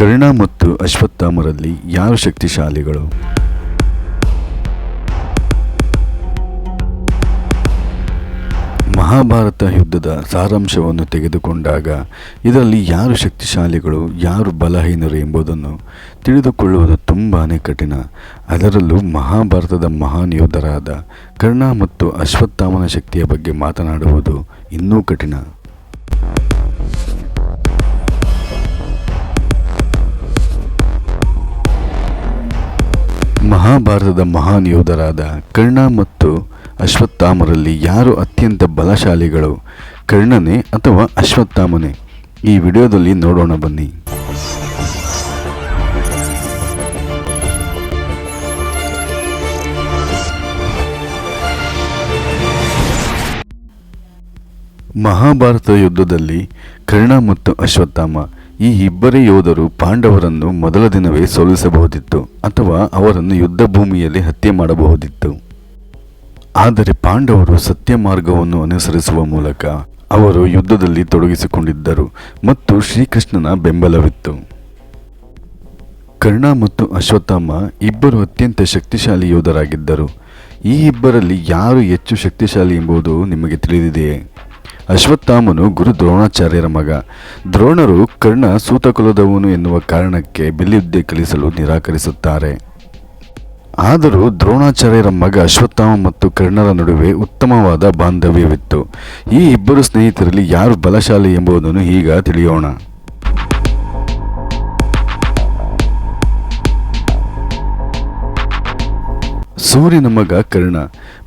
ಕರ್ಣ ಮತ್ತು ಅಶ್ವತ್ಥಾಮರಲ್ಲಿ ಯಾರು ಶಕ್ತಿಶಾಲಿಗಳು? ಮಹಾಭಾರತ ಯುದ್ಧದ ಸಾರಾಂಶವನ್ನು ತೆಗೆದುಕೊಂಡಾಗ ಇದರಲ್ಲಿ ಯಾರು ಶಕ್ತಿಶಾಲಿಗಳು, ಯಾರು ಬಲಹೀನರು ಎಂಬುದನ್ನು ತಿಳಿದುಕೊಳ್ಳುವುದು ತುಂಬಾ ಕಠಿಣ. ಅದರಲ್ಲೂ ಮಹಾಭಾರತದ ಮಹಾನ್ ಯೋಧರಾದ ಕರ್ಣ ಮತ್ತು ಅಶ್ವತ್ಥಾಮನ ಶಕ್ತಿಯ ಬಗ್ಗೆ ಮಾತನಾಡುವುದು ಇನ್ನೂ ಕಠಿಣ. ಮಹಾಭಾರತದ ಮಹಾನ್ ಯೋಧರಾದ ಕರ್ಣ ಮತ್ತು ಅಶ್ವತ್ಥಾಮರಲ್ಲಿ ಯಾರು ಅತ್ಯಂತ ಬಲಶಾಲಿಗಳು? ಕರ್ಣನೇ ಅಥವಾ ಅಶ್ವತ್ಥಾಮನೇ? ಈ ವಿಡಿಯೋದಲ್ಲಿ ನೋಡೋಣ ಬನ್ನಿ. ಮಹಾಭಾರತ ಯುದ್ಧದಲ್ಲಿ ಕರ್ಣ ಮತ್ತು ಅಶ್ವತ್ಥಾಮ ಈ ಇಬ್ಬರೇ ಯೋಧರು ಪಾಂಡವರನ್ನು ಮೊದಲ ದಿನವೇ ಸೋಲಿಸಬಹುದಿತ್ತು ಅಥವಾ ಅವರನ್ನು ಯುದ್ಧ ಭೂಮಿಯಲ್ಲಿ ಹತ್ಯೆ ಮಾಡಬಹುದಿತ್ತು. ಆದರೆ ಪಾಂಡವರು ಸತ್ಯ ಮಾರ್ಗವನ್ನು ಅನುಸರಿಸುವ ಮೂಲಕ ಅವರು ಯುದ್ಧದಲ್ಲಿ ತೊಡಗಿಸಿಕೊಂಡಿದ್ದರು ಮತ್ತು ಶ್ರೀಕೃಷ್ಣನ ಬೆಂಬಲವಿತ್ತು. ಕರ್ಣ ಮತ್ತು ಅಶ್ವತ್ಥಾಮ ಇಬ್ಬರು ಅತ್ಯಂತ ಶಕ್ತಿಶಾಲಿ ಯೋಧರಾಗಿದ್ದರು. ಈ ಇಬ್ಬರಲ್ಲಿ ಯಾರು ಹೆಚ್ಚು ಶಕ್ತಿಶಾಲಿ ಎಂಬುದು ನಿಮಗೆ ತಿಳಿದಿದೆಯೇ? ಅಶ್ವತ್ಥಾಮನು ಗುರು ದ್ರೋಣಾಚಾರ್ಯರ ಮಗ. ದ್ರೋಣರು ಕರ್ಣ ಸೂತಕುಲದವನು ಎನ್ನುವ ಕಾರಣಕ್ಕೆ ಬಿಲ್ಲಿಯುದ್ಧೆ ಕಲಿಸಲು ನಿರಾಕರಿಸುತ್ತಾರೆ. ಆದರೂ ದ್ರೋಣಾಚಾರ್ಯರ ಮಗ ಅಶ್ವತ್ಥಾಮ ಮತ್ತು ಕರ್ಣರ ನಡುವೆ ಉತ್ತಮವಾದ ಬಾಂಧವ್ಯವಿತ್ತು. ಈ ಇಬ್ಬರು ಸ್ನೇಹಿತರಲ್ಲಿ ಯಾರು ಬಲಶಾಲಿ ಎಂಬುದನ್ನು ಈಗ ತಿಳಿಯೋಣ. ಸೂರ್ಯನ ಮಗ ಕರ್ಣ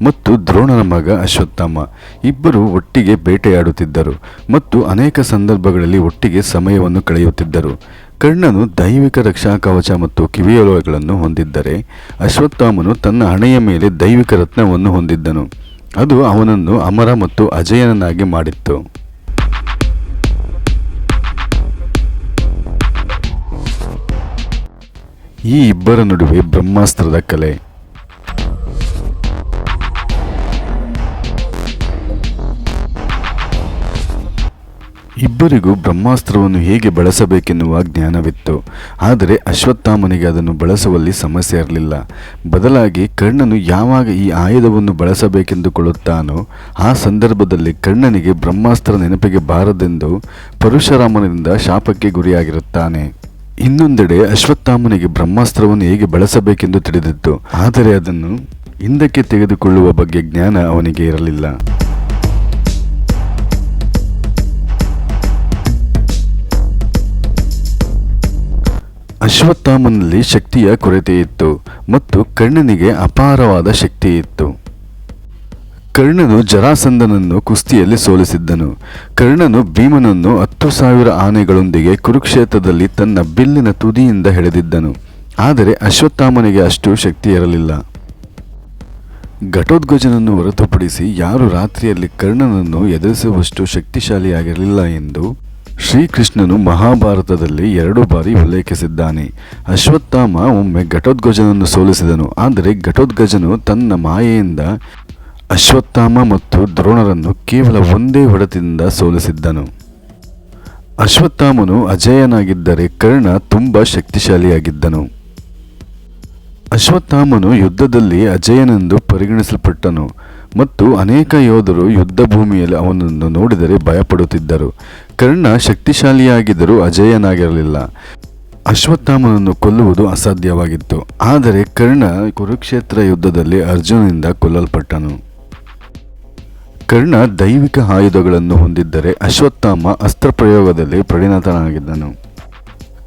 ಮತ್ತು ದ್ರೋಣನ ಮಗ ಅಶ್ವತ್ಥಾಮ ಇಬ್ಬರು ಒಟ್ಟಿಗೆ ಬೇಟೆಯಾಡುತ್ತಿದ್ದರು ಮತ್ತು ಅನೇಕ ಸಂದರ್ಭಗಳಲ್ಲಿ ಒಟ್ಟಿಗೆ ಸಮಯವನ್ನು ಕಳೆಯುತ್ತಿದ್ದರು. ಕರ್ಣನು ದೈವಿಕ ರಕ್ಷಾ ಕವಚ ಮತ್ತು ಕಿವಿಯೊಳಗಳನ್ನು ಹೊಂದಿದ್ದರೆ ಅಶ್ವತ್ಥಾಮನು ತನ್ನ ಹಣೆಯ ಮೇಲೆ ದೈವಿಕ ರತ್ನವನ್ನು ಹೊಂದಿದ್ದನು. ಅದು ಅವನನ್ನು ಅಮರ ಮತ್ತು ಅಜಯನನ್ನಾಗಿ ಮಾಡಿತ್ತು. ಈ ಇಬ್ಬರ ನಡುವೆ ಬ್ರಹ್ಮಾಸ್ತ್ರದ ಕಲೆ. ಇಬ್ಬರಿಗೂ ಬ್ರಹ್ಮಾಸ್ತ್ರವನ್ನು ಹೇಗೆ ಬಳಸಬೇಕೆನ್ನುವ ಜ್ಞಾನವಿತ್ತು. ಆದರೆ ಅಶ್ವತ್ಥಾಮನಿಗೆ ಅದನ್ನು ಬಳಸುವಲ್ಲಿ ಸಮಸ್ಯೆ ಇರಲಿಲ್ಲ. ಬದಲಾಗಿ ಕರ್ಣನು ಯಾವಾಗ ಈ ಆಯುಧವನ್ನು ಬಳಸಬೇಕೆಂದುಕೊಳ್ಳುತ್ತಾನೋ ಆ ಸಂದರ್ಭದಲ್ಲಿ ಕರ್ಣನಿಗೆ ಬ್ರಹ್ಮಾಸ್ತ್ರ ನೆನಪಿಗೆ ಬಾರದೆಂದು ಪರಶುರಾಮನಿಂದ ಶಾಪಕ್ಕೆ ಗುರಿಯಾಗಿರುತ್ತಾನೆ. ಇನ್ನೊಂದೆಡೆ ಅಶ್ವತ್ಥಾಮನಿಗೆ ಬ್ರಹ್ಮಾಸ್ತ್ರವನ್ನು ಹೇಗೆ ಬಳಸಬೇಕೆಂದು ತಿಳಿದಿತ್ತು. ಆದರೆ ಅದನ್ನು ಹಿಂದಕ್ಕೆ ತೆಗೆದುಕೊಳ್ಳುವ ಬಗ್ಗೆ ಜ್ಞಾನ ಅವನಿಗೆ ಇರಲಿಲ್ಲ. ಅಶ್ವತ್ಥಾಮನಲ್ಲಿ ಶಕ್ತಿಯ ಕೊರತೆ ಇತ್ತು ಮತ್ತು ಕರ್ಣನಿಗೆ ಅಪಾರವಾದ ಶಕ್ತಿ ಇತ್ತು. ಕರ್ಣನು ಜರಾಸಂದನನ್ನು ಕುಸ್ತಿಯಲ್ಲಿ ಸೋಲಿಸಿದ್ದನು. ಕರ್ಣನು ಭೀಮನನ್ನು ಹತ್ತು ಸಾವಿರ ಆನೆಗಳೊಂದಿಗೆ ಕುರುಕ್ಷೇತ್ರದಲ್ಲಿ ತನ್ನ ಬಿಲ್ಲಿನ ತುದಿಯಿಂದ ಹಿಡಿದಿದ್ದನು. ಆದರೆ ಅಶ್ವತ್ಥಾಮನಿಗೆ ಅಷ್ಟು ಶಕ್ತಿ ಇರಲಿಲ್ಲ. ಘಟೋದ್ಗಜನನ್ನು ಹೊರತುಪಡಿಸಿ ಯಾರು ರಾತ್ರಿಯಲ್ಲಿ ಕರ್ಣನನ್ನು ಎದುರಿಸುವಷ್ಟು ಶಕ್ತಿಶಾಲಿಯಾಗಿರಲಿಲ್ಲ ಎಂದು ಶ್ರೀಕೃಷ್ಣನು ಮಹಾಭಾರತದಲ್ಲಿ ಎರಡು ಬಾರಿ ಉಲ್ಲೇಖಿಸಿದ್ದಾನೆ. ಅಶ್ವತ್ಥಾಮ ಒಮ್ಮೆ ಘಟೋದ್ಗಜನನ್ನು ಸೋಲಿಸಿದನು. ಆದರೆ ಘಟೋದ್ಗಜನು ತನ್ನ ಮಾಯೆಯಿಂದ ಅಶ್ವತ್ಥಾಮ ಮತ್ತು ದ್ರೋಣರನ್ನು ಕೇವಲ ಒಂದೇ ಹೊಡೆತದಿಂದ ಸೋಲಿಸಿದ್ದನು. ಅಶ್ವತ್ಥಾಮನು ಅಜಯನಾಗಿದ್ದರೆ ಕರ್ಣ ತುಂಬ ಶಕ್ತಿಶಾಲಿಯಾಗಿದ್ದನು. ಅಶ್ವತ್ಥಾಮನು ಯುದ್ಧದಲ್ಲಿ ಅಜಯನೆಂದು ಪರಿಗಣಿಸಲ್ಪಟ್ಟನು. ಮತ್ತು ಅನೇಕ ಯೋಧರು ಯುದ್ಧ ಭೂಮಿಯಲ್ಲಿ ಅವನನ್ನು ನೋಡಿದರೆ ಭಯಪಡುತ್ತಿದ್ದರು. ಕರ್ಣ ಶಕ್ತಿಶಾಲಿಯಾಗಿದ್ದರೂ ಅಜಯನಾಗಿರಲಿಲ್ಲ. ಅಶ್ವತ್ಥಾಮನನ್ನು ಕೊಲ್ಲುವುದು ಅಸಾಧ್ಯವಾಗಿತ್ತು. ಆದರೆ ಕರ್ಣ ಕುರುಕ್ಷೇತ್ರ ಯುದ್ಧದಲ್ಲಿ ಅರ್ಜುನನಿಂದ ಕೊಲ್ಲಲ್ಪಟ್ಟನು. ಕರ್ಣ ದೈವಿಕ ಆಯುಧಗಳನ್ನು ಹೊಂದಿದ್ದರೆ ಅಶ್ವತ್ಥಾಮ ಅಸ್ತ್ರ ಪ್ರಯೋಗದಲ್ಲಿ ಪರಿಣತನಾಗಿದ್ದನು.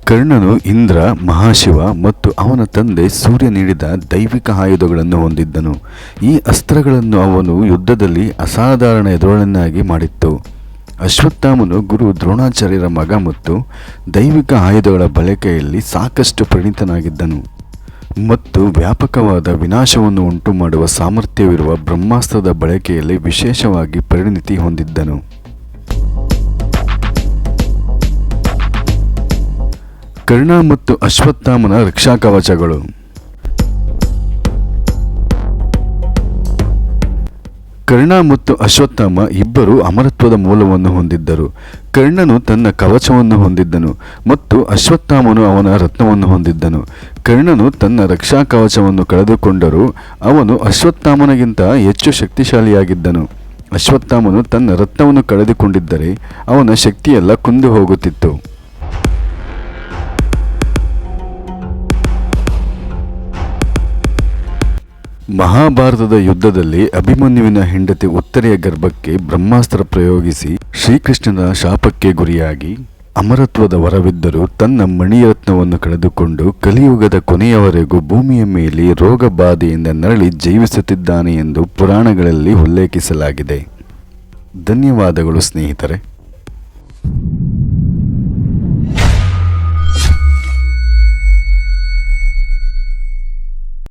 ಕರ್ಣನು ಇಂದ್ರ, ಮಹಾಶಿವ ಮತ್ತು ಅವನ ತಂದೆ ಸೂರ್ಯ ನೀಡಿದ ದೈವಿಕ ಆಯುಧಗಳನ್ನು ಹೊಂದಿದ್ದನು. ಈ ಅಸ್ತ್ರಗಳನ್ನು ಅವನು ಯುದ್ಧದಲ್ಲಿ ಅಸಾಧಾರಣ ಎದುರನ್ನಾಗಿ ಮಾಡಿತ್ತು. ಅಶ್ವತ್ಥಾಮನು ಗುರು ದ್ರೋಣಾಚಾರ್ಯರ ಮಗ ಮತ್ತು ದೈವಿಕ ಆಯುಧಗಳ ಬಳಕೆಯಲ್ಲಿ ಸಾಕಷ್ಟು ಪರಿಣಿತನಾಗಿದ್ದನು ಮತ್ತು ವ್ಯಾಪಕವಾದ ವಿನಾಶವನ್ನು ಉಂಟು ಮಾಡುವ ಸಾಮರ್ಥ್ಯವಿರುವ ಬ್ರಹ್ಮಾಸ್ತ್ರದ ಬಳಕೆಯಲ್ಲಿ ವಿಶೇಷವಾಗಿ ಪರಿಣಿತಿ ಹೊಂದಿದ್ದನು. ಕರ್ಣ ಮತ್ತು ಅಶ್ವತ್ಥಾಮನ ರಕ್ಷಾ ಕರ್ಣ ಮತ್ತು ಅಶ್ವತ್ಥಾಮ ಇಬ್ಬರು ಅಮರತ್ವದ ಮೂಲವನ್ನು ಹೊಂದಿದ್ದರು. ಕರ್ಣನು ತನ್ನ ಕವಚವನ್ನು ಹೊಂದಿದ್ದನು ಮತ್ತು ಅಶ್ವತ್ಥಾಮನು ಅವನ ರತ್ನವನ್ನು ಹೊಂದಿದ್ದನು. ಕರ್ಣನು ತನ್ನ ರಕ್ಷಾ ಕವಚವನ್ನು ಕಳೆದುಕೊಂಡರೂ ಅವನು ಅಶ್ವತ್ಥಾಮನಿಗಿಂತ ಹೆಚ್ಚು ಶಕ್ತಿಶಾಲಿಯಾಗಿದ್ದನು. ಅಶ್ವತ್ಥಾಮನು ತನ್ನ ರತ್ನವನ್ನು ಕಳೆದುಕೊಂಡಿದ್ದರೆ ಅವನ ಶಕ್ತಿಯೆಲ್ಲ ಕುಂದು ಹೋಗುತ್ತಿತ್ತು. ಮಹಾಭಾರತದ ಯುದ್ಧದಲ್ಲಿ ಅಭಿಮನ್ಯುವಿನ ಹೆಂಡತಿ ಉತ್ತರೆಯ ಗರ್ಭಕ್ಕೆ ಬ್ರಹ್ಮಾಸ್ತ್ರ ಪ್ರಯೋಗಿಸಿ ಶ್ರೀಕೃಷ್ಣನ ಶಾಪಕ್ಕೆ ಗುರಿಯಾಗಿ ಅಮರತ್ವದ ವರವಿದ್ದರೂ ತನ್ನ ಮಣಿಯತ್ನವನ್ನು ಕಳೆದುಕೊಂಡು ಕಲಿಯುಗದ ಕೊನೆಯವರೆಗೂ ಭೂಮಿಯ ಮೇಲೆ ರೋಗ ಬಾಧೆಯಿಂದ ನರಳಿ ಜೀವಿಸುತ್ತಿದ್ದಾನೆ ಎಂದು ಪುರಾಣಗಳಲ್ಲಿ ಉಲ್ಲೇಖಿಸಲಾಗಿದೆ. ಧನ್ಯವಾದಗಳು ಸ್ನೇಹಿತರೆ.